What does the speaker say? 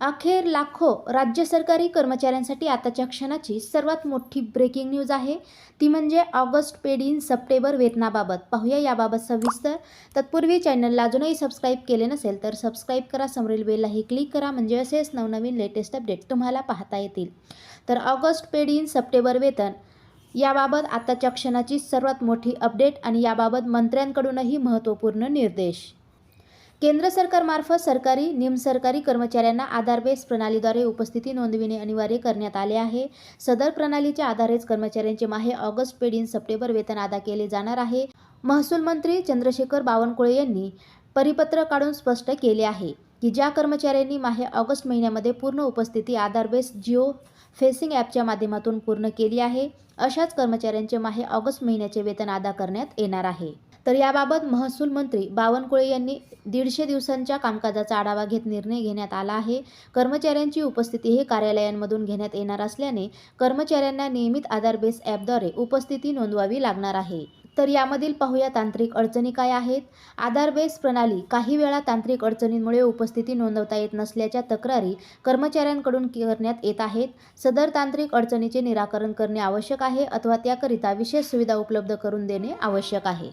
अखेर लाखो राज्य सरकारी कर्मचाऱ्यांसाठी आताच्या क्षणाची सर्वात मोठी ब्रेकिंग न्यूज आहे. ती म्हणजे ऑगस्ट पेड इन सप्टेंबर वेतनाबाबत पाहूया याबाबत सविस्तर. तत्पूर्वी चॅनलला अजूनही सबस्क्राईब केले नसेल तर सबस्क्राईब करा. समोरील बेललाही क्लिक करा. म्हणजे असेच नवनवीन लेटेस्ट अपडेट तुम्हाला पाहता येतील. तर ऑगस्ट पेड इन सप्टेंबर वेतन याबाबत आताच्या क्षणाची सर्वात मोठी अपडेट आणि याबाबत मंत्र्यांकडूनही महत्त्वपूर्ण निर्देश. केंद्र सरकारमार्फत सरकारी निमसरकारी कर्मचाऱ्यांना आधार बेस प्रणालीद्वारे उपस्थिती नोंदविणे अनिवार्य करण्यात आले आहे. सदर प्रणालीच्या आधारेच कर्मचाऱ्यांचे माहे ऑगस्ट पेड इन सप्टेंबर वेतन अदा केले जाणार आहे. महसूल मंत्री चंद्रशेखर बावनकुळे यांनी परिपत्र काढून स्पष्ट केले आहे की ज्या कर्मचाऱ्यांनी माहे ऑगस्ट महिन्यामध्ये पूर्ण उपस्थिती आधार बेस जिओ फेसिंग ॲपच्या माध्यमातून पूर्ण केली आहे अशाच कर्मचाऱ्यांचे माहे ऑगस्ट महिन्याचे वेतन अदा करण्यात येणार आहे. तर याबाबत महसूल मंत्री बावनकुळे यांनी दीडशे दिवसांच्या कामकाजाचा आढावा घेत निर्णय घेण्यात आला आहे. कर्मचाऱ्यांची उपस्थिती हे कार्यालयांमधून घेण्यात येणार असल्याने कर्मचाऱ्यांना नियमित आधार बेस ॲपद्वारे उपस्थिती नोंदवावी लागणार आहे. तर यामधील पाहूया तांत्रिक अडचणी काय आहेत. आधार बेस प्रणाली काही वेळा तांत्रिक अडचणींमुळे उपस्थिती नोंदवता येत नसल्याच्या तक्रारी कर्मचाऱ्यांकडून करण्यात येत आहेत. सदर तांत्रिक अडचणीचे निराकरण करणे आवश्यक आहे अथवा त्याकरिता विशेष सुविधा उपलब्ध करून देणे आवश्यक आहे.